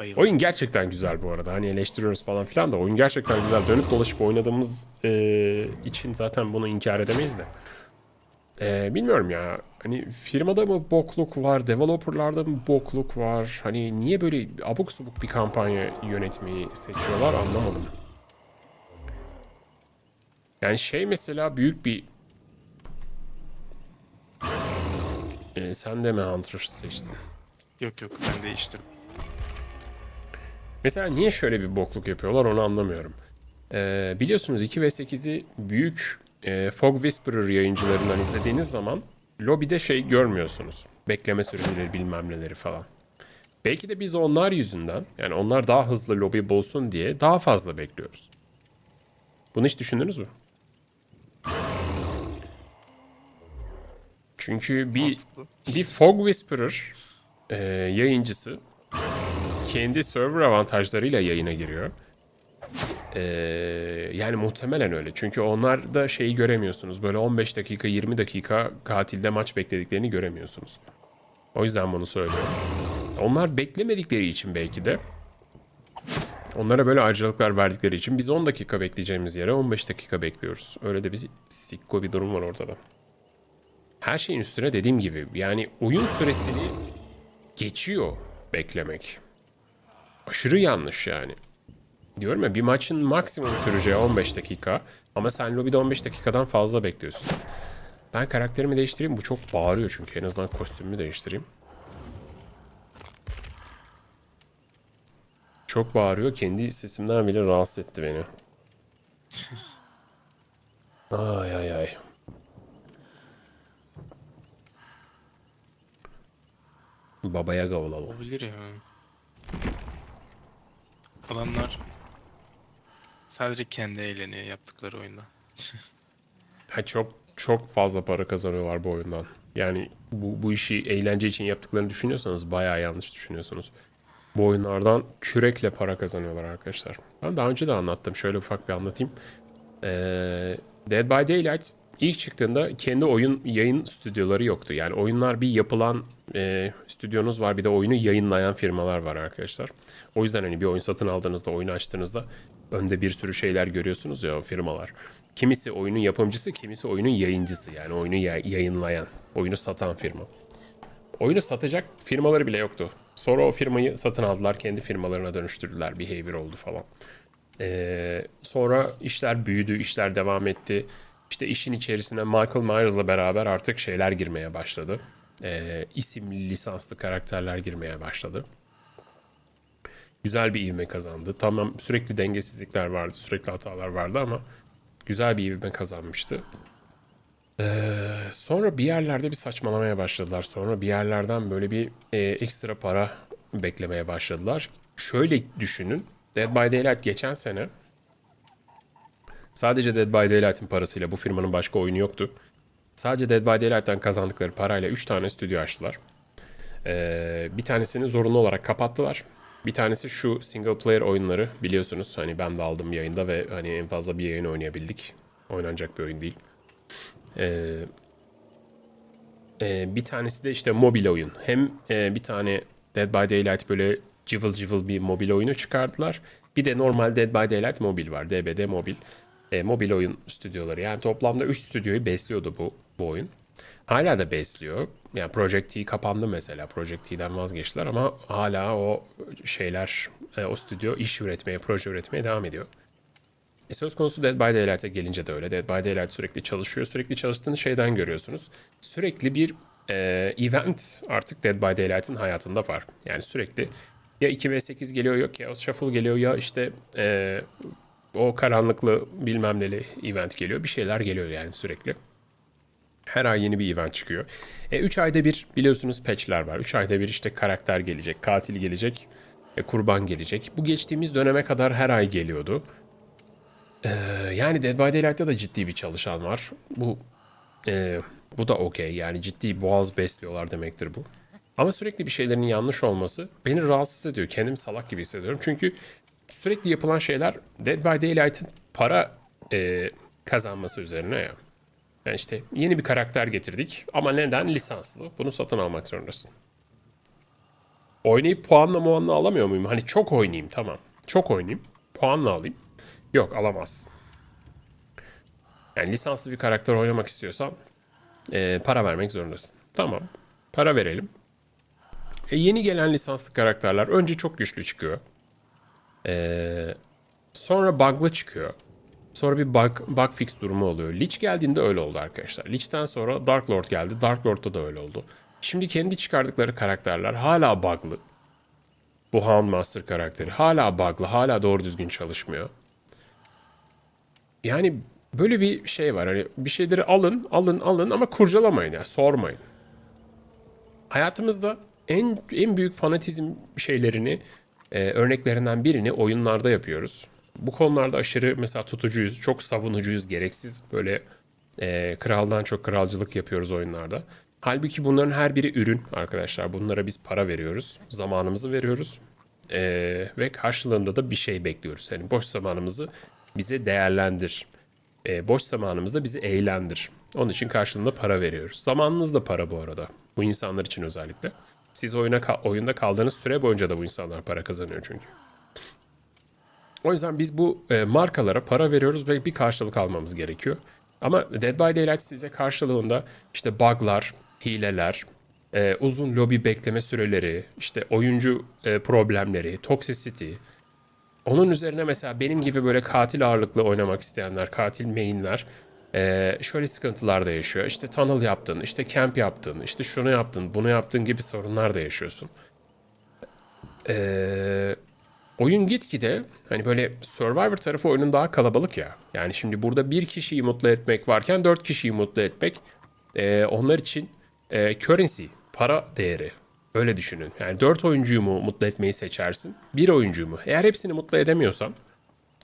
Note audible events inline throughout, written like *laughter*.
Bayıldım. Oyun gerçekten güzel bu arada. Hani eleştiriyoruz falan filan da oyun gerçekten güzel. Dönüp dolaşıp oynadığımız e, için zaten bunu inkar edemeyiz de. E, bilmiyorum ya. Hani firmada mı bokluk var, developerlarda mı bokluk var? Hani niye böyle abuk subuk bir kampanya yönetmeyi seçiyorlar anlamadım. Yani şey mesela büyük bir... E, sen de mi Hunter seçtin? Yok yok ben değiştirdim. Mesela niye şöyle bir bokluk yapıyorlar onu anlamıyorum. Ee, biliyorsunuz 2 ve 8'i büyük e, Fog Whisperer yayıncılarından izlediğiniz zaman lobide şey görmüyorsunuz. Bekleme süreleri bilmem neleri falan. Belki de biz onlar yüzünden yani onlar daha hızlı lobi bulsun diye daha fazla bekliyoruz. Bunu hiç düşündünüz mü? Çünkü bir bir Fog Whisperer e, yayıncısı kendi server avantajlarıyla yayına giriyor. Ee, yani muhtemelen öyle. Çünkü onlar da şeyi göremiyorsunuz. Böyle 15 dakika 20 dakika katilde maç beklediklerini göremiyorsunuz. O yüzden bunu söylüyorum. Onlar beklemedikleri için belki de onlara böyle ayrıcalıklar verdikleri için biz 10 dakika bekleyeceğimiz yere 15 dakika bekliyoruz. Öyle de bir sikko bir durum var ortada. Her şeyin üstüne dediğim gibi yani oyun süresini geçiyor beklemek. Aşırı yanlış yani. Diyorum ya bir maçın maksimum süreceği 15 dakika ama sen lobide 15 dakikadan fazla bekliyorsun. Ben karakterimi değiştireyim. Bu çok bağırıyor çünkü. En azından kostümümü değiştireyim. Çok bağırıyor. Kendi sesimden bile rahatsız etti beni. Ay ay ay. Babaya gavılalım. Olabilir ya. Adamlar sadece kendi eğleniyor yaptıkları oyunda. *laughs* Ha, çok çok fazla para kazanıyorlar bu oyundan. Yani bu, bu işi eğlence için yaptıklarını düşünüyorsanız bayağı yanlış düşünüyorsunuz. Bu oyunlardan kürekle para kazanıyorlar arkadaşlar. Ben daha önce de anlattım. Şöyle ufak bir anlatayım. Ee, Dead by Daylight ilk çıktığında kendi oyun yayın stüdyoları yoktu. Yani oyunlar bir yapılan e, stüdyonuz var bir de oyunu yayınlayan firmalar var arkadaşlar. O yüzden hani bir oyun satın aldığınızda, oyunu açtığınızda önde bir sürü şeyler görüyorsunuz ya o firmalar. Kimisi oyunun yapımcısı, kimisi oyunun yayıncısı. Yani oyunu ya- yayınlayan, oyunu satan firma. Oyunu satacak firmaları bile yoktu. Sonra o firmayı satın aldılar, kendi firmalarına dönüştürdüler. Behavior oldu falan. Ee, sonra işler büyüdü, işler devam etti. İşte işin içerisine Michael Myers'la beraber artık şeyler girmeye başladı. Ee, isimli lisanslı karakterler girmeye başladı. Güzel bir ivme kazandı. Tamam sürekli dengesizlikler vardı, sürekli hatalar vardı ama güzel bir ivme kazanmıştı. Ee, sonra bir yerlerde bir saçmalamaya başladılar. Sonra bir yerlerden böyle bir e, ekstra para beklemeye başladılar. Şöyle düşünün. Dead by Daylight geçen sene sadece Dead by Daylight'in parasıyla bu firmanın başka oyunu yoktu. Sadece Dead by Daylight'tan kazandıkları parayla 3 tane stüdyo açtılar. Ee, bir tanesini zorunlu olarak kapattılar. Bir tanesi şu single player oyunları biliyorsunuz. Hani ben de aldım yayında ve hani en fazla bir yayın oynayabildik. Oynanacak bir oyun değil. Ee, e, bir tanesi de işte mobil oyun. Hem e, bir tane Dead by Daylight böyle cıvıl cıvıl bir mobil oyunu çıkardılar. Bir de normal Dead by Daylight mobil var. DBD mobil. E, mobil oyun stüdyoları. Yani toplamda 3 stüdyoyu besliyordu bu, bu oyun. Hala da besliyor. Yani Project T kapandı mesela. Project T'den vazgeçtiler ama hala o şeyler, e, o stüdyo iş üretmeye, proje üretmeye devam ediyor. E söz konusu Dead by Daylight'a gelince de öyle. Dead by Daylight sürekli çalışıyor. Sürekli çalıştığını şeyden görüyorsunuz. Sürekli bir e, event artık Dead by Daylight'ın hayatında var. Yani sürekli ya 2v8 geliyor ya Chaos Shuffle geliyor ya işte e, o karanlıklı bilmem neli event geliyor. Bir şeyler geliyor yani sürekli. Her ay yeni bir event çıkıyor. 3 ayda bir biliyorsunuz patchler var. 3 ayda bir işte karakter gelecek, katil gelecek, e, kurban gelecek. Bu geçtiğimiz döneme kadar her ay geliyordu. Ee, yani Dead by Daylight'ta da ciddi bir çalışan var. Bu e, bu da okey. Yani ciddi boğaz besliyorlar demektir bu. Ama sürekli bir şeylerin yanlış olması beni rahatsız ediyor. Kendimi salak gibi hissediyorum. Çünkü sürekli yapılan şeyler Dead by Daylight'ın para e, kazanması üzerine ya. Yani işte yeni bir karakter getirdik ama neden lisanslı? Bunu satın almak zorundasın. Oynayıp puanla muanla alamıyor muyum? Hani çok oynayayım tamam. Çok oynayayım. Puanla alayım. Yok alamazsın. Yani lisanslı bir karakter oynamak istiyorsan e, para vermek zorundasın. Tamam. Para verelim. E, yeni gelen lisanslı karakterler önce çok güçlü çıkıyor. E, sonra bug'lı çıkıyor. Sonra bir bug, bug fix durumu oluyor. Lich geldiğinde öyle oldu arkadaşlar. Lich'ten sonra Dark Lord geldi. Dark Lord'da da öyle oldu. Şimdi kendi çıkardıkları karakterler hala bug'lı. Bu Houndmaster karakteri hala bug'lı, hala doğru düzgün çalışmıyor. Yani böyle bir şey var. Hani bir şeyleri alın, alın, alın ama kurcalamayın ya, sormayın. Hayatımızda en en büyük fanatizm şeylerini, e, örneklerinden birini oyunlarda yapıyoruz. Bu konularda aşırı mesela tutucuyuz, çok savunucuyuz, gereksiz böyle e, kraldan çok kralcılık yapıyoruz oyunlarda. Halbuki bunların her biri ürün arkadaşlar. Bunlara biz para veriyoruz, zamanımızı veriyoruz e, ve karşılığında da bir şey bekliyoruz. Yani boş zamanımızı bize değerlendir. E, boş zamanımızda bizi eğlendir. Onun için karşılığında para veriyoruz. Zamanınız da para bu arada. Bu insanlar için özellikle. Siz oyuna oyunda kaldığınız süre boyunca da bu insanlar para kazanıyor çünkü. O yüzden biz bu e, markalara para veriyoruz ve bir karşılık almamız gerekiyor. Ama Dead by Daylight size karşılığında işte bug'lar, hileler, e, uzun lobi bekleme süreleri, işte oyuncu e, problemleri, toxicity. Onun üzerine mesela benim gibi böyle katil ağırlıklı oynamak isteyenler, katil mainler e, şöyle sıkıntılar da yaşıyor. İşte tunnel yaptın, işte camp yaptın, işte şunu yaptın, bunu yaptın gibi sorunlar da yaşıyorsun. Eee oyun gitgide hani böyle Survivor tarafı oyunun daha kalabalık ya. Yani şimdi burada bir kişiyi mutlu etmek varken dört kişiyi mutlu etmek e, onlar için e, currency, para değeri. Öyle düşünün. Yani dört oyuncuyu mu mutlu etmeyi seçersin? Bir oyuncuyu mu? Eğer hepsini mutlu edemiyorsan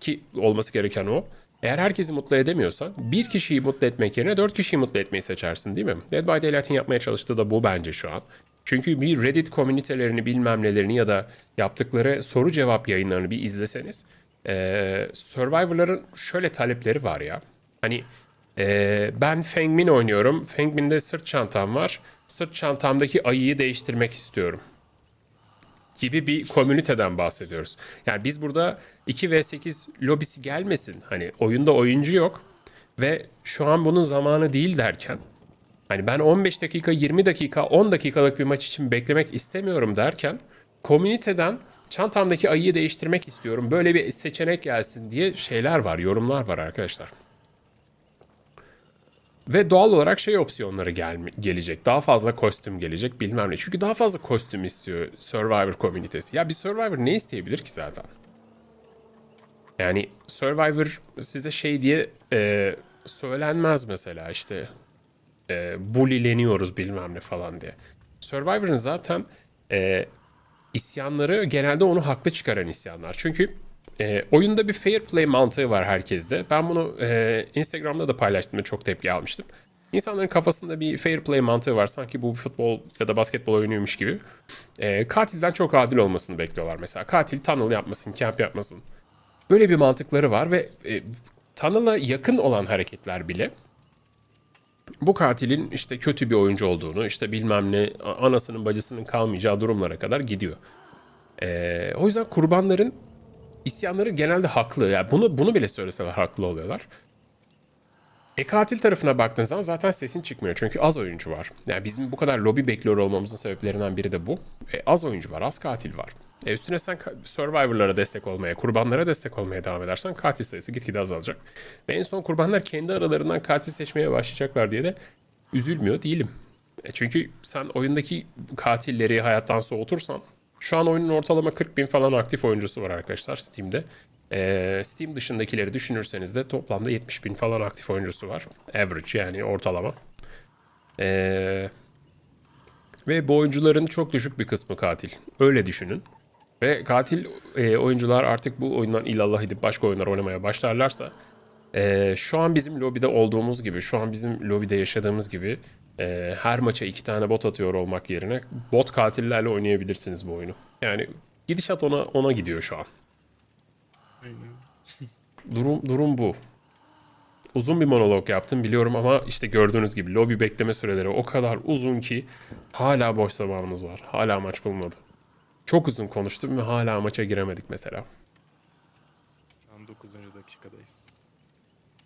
ki olması gereken o. Eğer herkesi mutlu edemiyorsan bir kişiyi mutlu etmek yerine dört kişiyi mutlu etmeyi seçersin değil mi? Dead by Daylight'in yapmaya çalıştığı da bu bence şu an. Çünkü bir Reddit komünitelerini bilmem nelerini ya da yaptıkları soru cevap yayınlarını bir izleseniz eee Survivor'ların şöyle talepleri var ya. Hani eee, ben Fengmin oynuyorum. Fengmin'de sırt çantam var. Sırt çantamdaki ayıyı değiştirmek istiyorum gibi bir komüniteden bahsediyoruz. Yani biz burada 2v8 lobisi gelmesin. Hani oyunda oyuncu yok ve şu an bunun zamanı değil derken hani ben 15 dakika, 20 dakika, 10 dakikalık bir maç için beklemek istemiyorum derken komüniteden çantamdaki ayıyı değiştirmek istiyorum. Böyle bir seçenek gelsin diye şeyler var, yorumlar var arkadaşlar. Ve doğal olarak şey opsiyonları gel gelecek. Daha fazla kostüm gelecek bilmem ne. Çünkü daha fazla kostüm istiyor Survivor komünitesi. Ya bir Survivor ne isteyebilir ki zaten? Yani Survivor size şey diye e, söylenmez mesela işte e, bullileniyoruz bilmem ne falan diye. Survivor'ın zaten e, isyanları genelde onu haklı çıkaran isyanlar. Çünkü e, oyunda bir fair play mantığı var herkeste. Ben bunu e, Instagram'da da paylaştım ve çok tepki almıştım. İnsanların kafasında bir fair play mantığı var. Sanki bu futbol ya da basketbol oynuyormuş gibi. E, katilden çok adil olmasını bekliyorlar mesela. Katil tunnel yapmasın, camp yapmasın. Böyle bir mantıkları var ve e, tunnel'a yakın olan hareketler bile bu katilin işte kötü bir oyuncu olduğunu, işte bilmem ne anasının bacısının kalmayacağı durumlara kadar gidiyor. Ee, o yüzden kurbanların isyanları genelde haklı. Yani bunu bunu bile söyleseler haklı oluyorlar. E katil tarafına baktığın zaman zaten sesin çıkmıyor. Çünkü az oyuncu var. Yani bizim bu kadar lobi bekliyor olmamızın sebeplerinden biri de bu. E, az oyuncu var, az katil var. E üstüne sen Survivor'lara destek olmaya, kurbanlara destek olmaya devam edersen katil sayısı gitgide azalacak. Ve en son kurbanlar kendi aralarından katil seçmeye başlayacaklar diye de üzülmüyor değilim. E çünkü sen oyundaki katilleri hayattan soğutursan şu an oyunun ortalama 40 bin falan aktif oyuncusu var arkadaşlar Steam'de. Ee, Steam dışındakileri düşünürseniz de toplamda 70 bin falan aktif oyuncusu var. Average yani ortalama. Ee, ve bu oyuncuların çok düşük bir kısmı katil. Öyle düşünün. Ve katil e, oyuncular artık bu oyundan illallah edip başka oyunlar oynamaya başlarlarsa e, şu an bizim lobide olduğumuz gibi, şu an bizim lobide yaşadığımız gibi e, her maça iki tane bot atıyor olmak yerine bot katillerle oynayabilirsiniz bu oyunu. Yani gidişat ona ona gidiyor şu an. Aynen. Durum durum bu. Uzun bir monolog yaptım biliyorum ama işte gördüğünüz gibi lobi bekleme süreleri o kadar uzun ki hala boş zamanımız var. Hala maç bulmadı. Çok uzun konuştum ve hala maça giremedik mesela. Şu an 9. dakikadayız.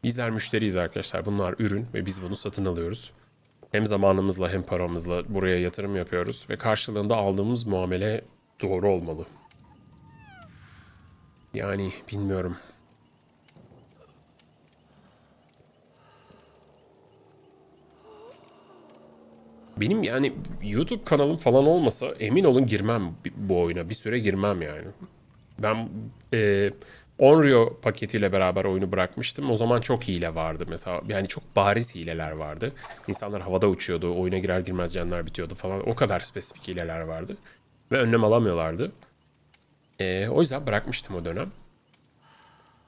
Bizler müşteriyiz arkadaşlar. Bunlar ürün ve biz bunu satın alıyoruz. Hem zamanımızla hem paramızla buraya yatırım yapıyoruz ve karşılığında aldığımız muamele doğru olmalı. Yani bilmiyorum. Benim yani YouTube kanalım falan olmasa emin olun girmem bu oyuna. Bir süre girmem yani. Ben e, Onryo paketiyle beraber oyunu bırakmıştım. O zaman çok hile vardı mesela. Yani çok bariz hileler vardı. İnsanlar havada uçuyordu. Oyuna girer girmez canlar bitiyordu falan. O kadar spesifik hileler vardı. Ve önlem alamıyorlardı. E, o yüzden bırakmıştım o dönem.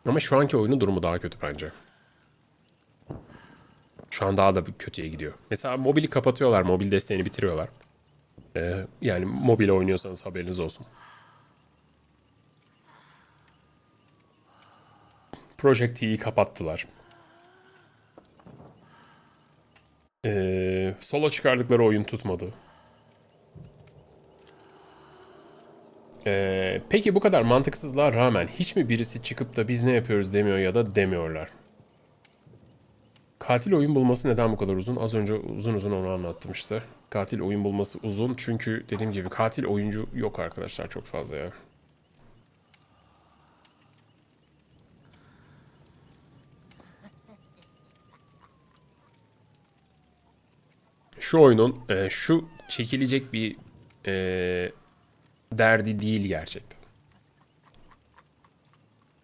Ama şu anki oyunun durumu daha kötü bence. Şu an daha da kötüye gidiyor. Mesela mobili kapatıyorlar. Mobil desteğini bitiriyorlar. E, yani mobil oynuyorsanız haberiniz olsun. Project T'yi kapattılar. Ee, solo çıkardıkları oyun tutmadı. Ee, peki bu kadar mantıksızlığa rağmen hiç mi birisi çıkıp da biz ne yapıyoruz demiyor ya da demiyorlar? Katil oyun bulması neden bu kadar uzun? Az önce uzun uzun onu anlattım işte. Katil oyun bulması uzun çünkü dediğim gibi katil oyuncu yok arkadaşlar çok fazla ya. Şu oyunun e, şu çekilecek bir e, derdi değil gerçekten.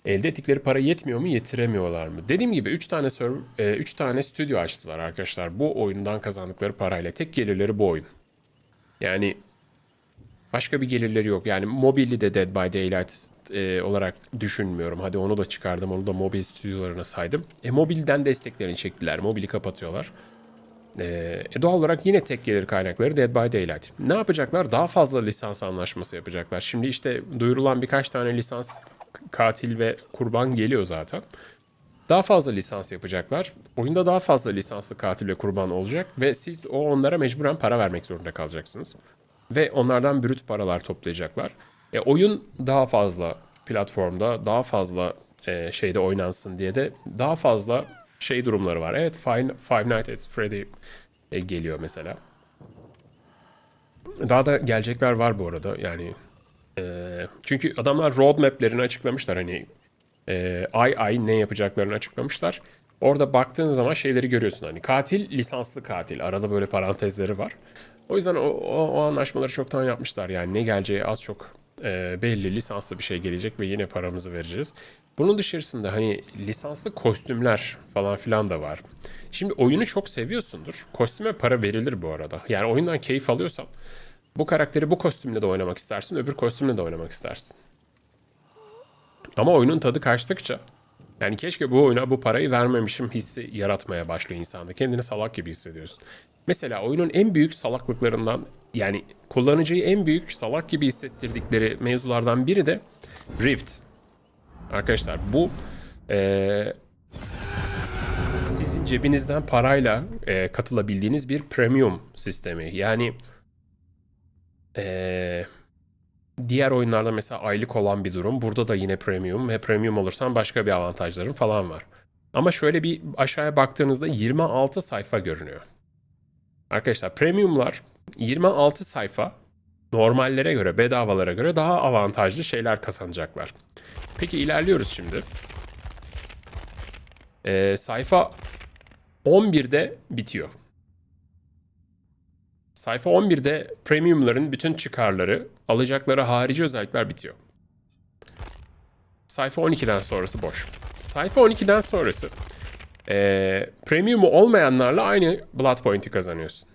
Elde ettikleri para yetmiyor mu, yetiremiyorlar mı? Dediğim gibi 3 tane serv- 3 tane stüdyo açtılar arkadaşlar. Bu oyundan kazandıkları parayla tek gelirleri bu oyun. Yani başka bir gelirleri yok. Yani mobili de Dead by Daylight e, olarak düşünmüyorum. Hadi onu da çıkardım. Onu da mobil stüdyolarına saydım. E mobilden desteklerini çektiler. Mobili kapatıyorlar. Ee, e doğal olarak yine tek gelir kaynakları Dead by Daylight. Ne yapacaklar? Daha fazla lisans anlaşması yapacaklar. Şimdi işte duyurulan birkaç tane lisans katil ve kurban geliyor zaten. Daha fazla lisans yapacaklar. Oyunda daha fazla lisanslı katil ve kurban olacak ve siz o onlara mecburen para vermek zorunda kalacaksınız. Ve onlardan brüt paralar toplayacaklar. E, oyun daha fazla platformda, daha fazla e, şeyde oynansın diye de daha fazla şey durumları var. Evet Five, Five Nights at Freddy e, geliyor mesela. Daha da gelecekler var bu arada. Yani e, çünkü adamlar roadmap'lerini açıklamışlar. Hani e, ay ay ne yapacaklarını açıklamışlar. Orada baktığın zaman şeyleri görüyorsun. Hani katil lisanslı katil. Arada böyle parantezleri var. O yüzden o, o, o anlaşmaları çoktan yapmışlar. Yani ne geleceği az çok e, belli. Lisanslı bir şey gelecek ve yine paramızı vereceğiz. Bunun dışarısında hani lisanslı kostümler falan filan da var. Şimdi oyunu çok seviyorsundur. Kostüme para verilir bu arada. Yani oyundan keyif alıyorsan bu karakteri bu kostümle de oynamak istersin, öbür kostümle de oynamak istersin. Ama oyunun tadı kaçtıkça yani keşke bu oyuna bu parayı vermemişim hissi yaratmaya başlıyor insanda. Kendini salak gibi hissediyorsun. Mesela oyunun en büyük salaklıklarından yani kullanıcıyı en büyük salak gibi hissettirdikleri mevzulardan biri de Rift. Arkadaşlar bu eee, sizin cebinizden parayla eee, katılabildiğiniz bir premium sistemi. Yani eee, diğer oyunlarda mesela aylık olan bir durum. Burada da yine premium ve premium olursan başka bir avantajların falan var. Ama şöyle bir aşağıya baktığınızda 26 sayfa görünüyor. Arkadaşlar premiumlar 26 sayfa normallere göre, bedavalara göre daha avantajlı şeyler kazanacaklar. Peki ilerliyoruz şimdi. Ee, sayfa 11'de bitiyor. Sayfa 11'de premiumların bütün çıkarları, alacakları harici özellikler bitiyor. Sayfa 12'den sonrası boş. Sayfa 12'den sonrası ee, premiumu olmayanlarla aynı blood point'i kazanıyorsun.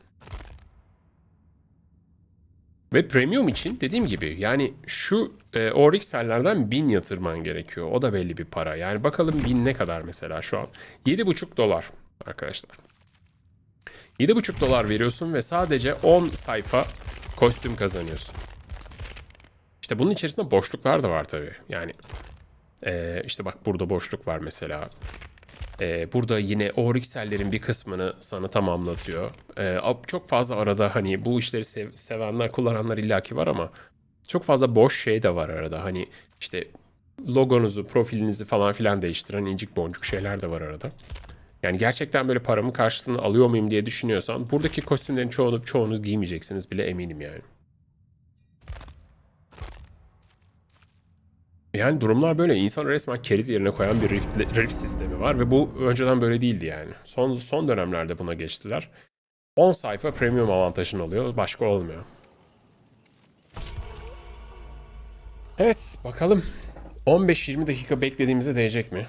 Ve premium için dediğim gibi yani şu e, Oryx'lerden 1000 yatırman gerekiyor. O da belli bir para. Yani bakalım 1000 ne kadar mesela şu an. 7,5 dolar arkadaşlar. 7,5 dolar veriyorsun ve sadece 10 sayfa kostüm kazanıyorsun. İşte bunun içerisinde boşluklar da var tabii. Yani e, işte bak burada boşluk var mesela. E, burada yine Oryx'lerin bir kısmını sana tamamlatıyor. E, çok fazla arada hani bu işleri sev- sevenler, kullananlar illaki var ama Çok fazla boş şey de var arada. Hani işte logonuzu, profilinizi falan filan değiştiren incik boncuk şeyler de var arada. Yani gerçekten böyle paramın karşılığını alıyor muyum diye düşünüyorsan buradaki kostümlerin çoğunu çoğunu giymeyeceksiniz bile eminim yani. Yani durumlar böyle. İnsanı resmen keriz yerine koyan bir rift, rift sistemi var ve bu önceden böyle değildi yani. Son son dönemlerde buna geçtiler. 10 sayfa premium avantajın oluyor. Başka olmuyor. Evet bakalım 15-20 dakika beklediğimize değecek mi?